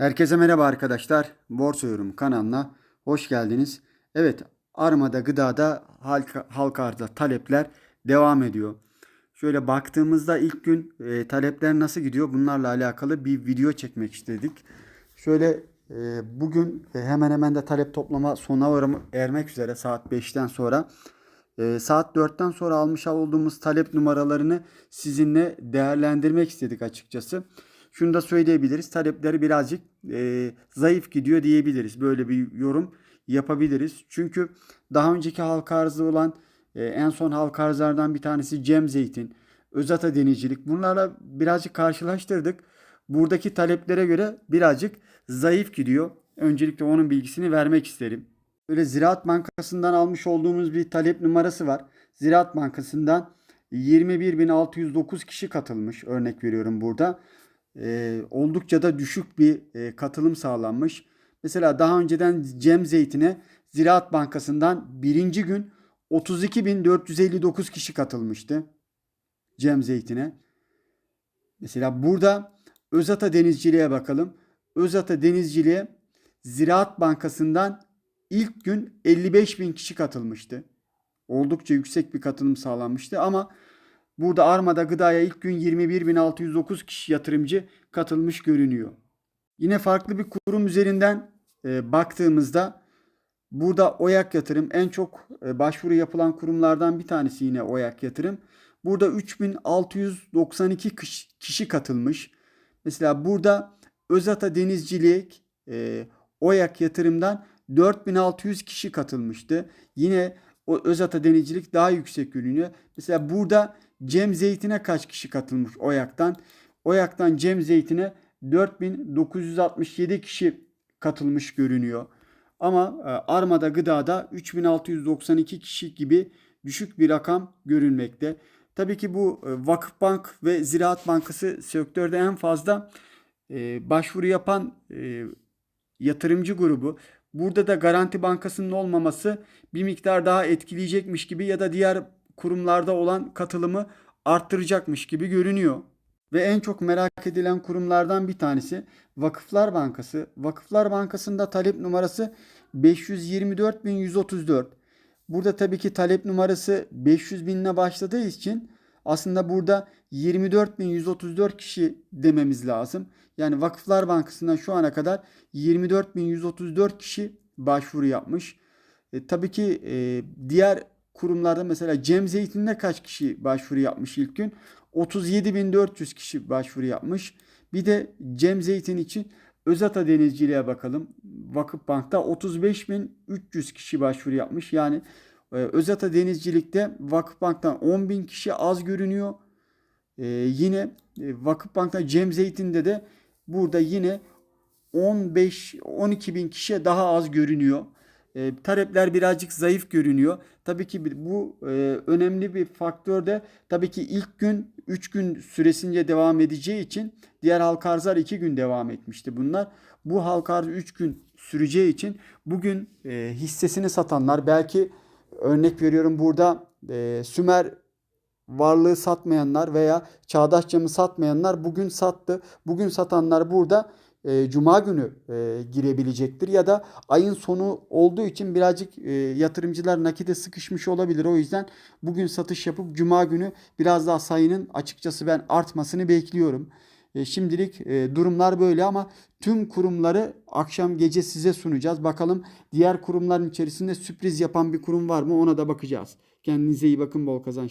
Herkese merhaba arkadaşlar. Borsa Yorum kanalına hoş geldiniz. Evet, Armada Gıda'da halka, halka arzda talepler devam ediyor. Şöyle baktığımızda ilk gün e, talepler nasıl gidiyor bunlarla alakalı bir video çekmek istedik. Şöyle e, bugün e, hemen hemen de talep toplama sona ermek üzere saat 5'ten sonra. E, saat 4'ten sonra almış olduğumuz talep numaralarını sizinle değerlendirmek istedik açıkçası. Şunu da söyleyebiliriz. Talepleri birazcık e, zayıf gidiyor diyebiliriz. Böyle bir yorum yapabiliriz. Çünkü daha önceki halka arzı olan e, en son halka arzlardan bir tanesi Cem Zeytin, Özata Denizcilik. Bunlarla birazcık karşılaştırdık. Buradaki taleplere göre birazcık zayıf gidiyor. Öncelikle onun bilgisini vermek isterim. Böyle Ziraat Bankası'ndan almış olduğumuz bir talep numarası var. Ziraat Bankası'ndan 21.609 kişi katılmış. Örnek veriyorum burada. Ee, oldukça da düşük bir e, katılım sağlanmış. Mesela daha önceden Cem Zeytin'e Ziraat Bankası'ndan birinci gün 32.459 kişi katılmıştı. Cem Zeytin'e. Mesela burada Özata Denizciliğe bakalım. Özata Denizciliğe Ziraat Bankası'ndan ilk gün 55 bin kişi katılmıştı. Oldukça yüksek bir katılım sağlanmıştı ama burada Armada Gıda'ya ilk gün 21.609 kişi yatırımcı katılmış görünüyor. Yine farklı bir kurum üzerinden e, baktığımızda burada Oyak Yatırım en çok e, başvuru yapılan kurumlardan bir tanesi yine Oyak Yatırım. Burada 3692 kişi, kişi katılmış. Mesela burada Özata Denizcilik e, Oyak Yatırım'dan 4600 kişi katılmıştı. Yine o Özata Denizcilik daha yüksek görünüyor. Mesela burada Cem Zeytin'e kaç kişi katılmış Oyak'tan? Oyak'tan Cem Zeytin'e 4967 kişi katılmış görünüyor. Ama e, Armada Gıda'da 3692 kişi gibi düşük bir rakam görünmekte. Tabii ki bu e, Vakıfbank ve Ziraat Bankası sektörde en fazla e, başvuru yapan yatırımcı grubu. Burada da Garanti Bankası'nın olmaması bir miktar daha etkileyecekmiş gibi ya da diğer kurumlarda olan katılımı arttıracakmış gibi görünüyor. Ve en çok merak edilen kurumlardan bir tanesi Vakıflar Bankası. Vakıflar Bankası'nda talep numarası 524.134. Burada tabii ki talep numarası 500 binle başladığı için aslında burada 24.134 kişi dememiz lazım. Yani Vakıflar Bankası'ndan şu ana kadar 24.134 kişi başvuru yapmış. E, tabii ki e, diğer kurumlarda mesela Cem Zeytin'de kaç kişi başvuru yapmış ilk gün? 37.400 kişi başvuru yapmış. Bir de Cem Zeytin için Özata Denizciliğe bakalım. Vakıfbank'ta 35.300 kişi başvuru yapmış. Yani e, Özata Denizcilik'te Vakıfbank'tan 10.000 kişi az görünüyor. E, yine e, Vakıfbank'ta Cem Zeytin'de de burada yine 15-12 bin kişiye daha az görünüyor. E, talepler birazcık zayıf görünüyor. Tabii ki bu e, önemli bir faktör de tabii ki ilk gün 3 gün süresince devam edeceği için diğer halka arzlar 2 gün devam etmişti bunlar. Bu halka arz 3 gün süreceği için bugün e, hissesini satanlar belki örnek veriyorum burada e, Sümer varlığı satmayanlar veya Çağdaş Cam'ı satmayanlar bugün sattı. Bugün satanlar burada e, Cuma günü e, girebilecektir ya da ayın sonu olduğu için birazcık e, yatırımcılar nakite sıkışmış olabilir. O yüzden bugün satış yapıp Cuma günü biraz daha sayının açıkçası ben artmasını bekliyorum. E, şimdilik e, durumlar böyle ama tüm kurumları akşam gece size sunacağız. Bakalım diğer kurumların içerisinde sürpriz yapan bir kurum var mı ona da bakacağız. Kendinize iyi bakın bol kazanç.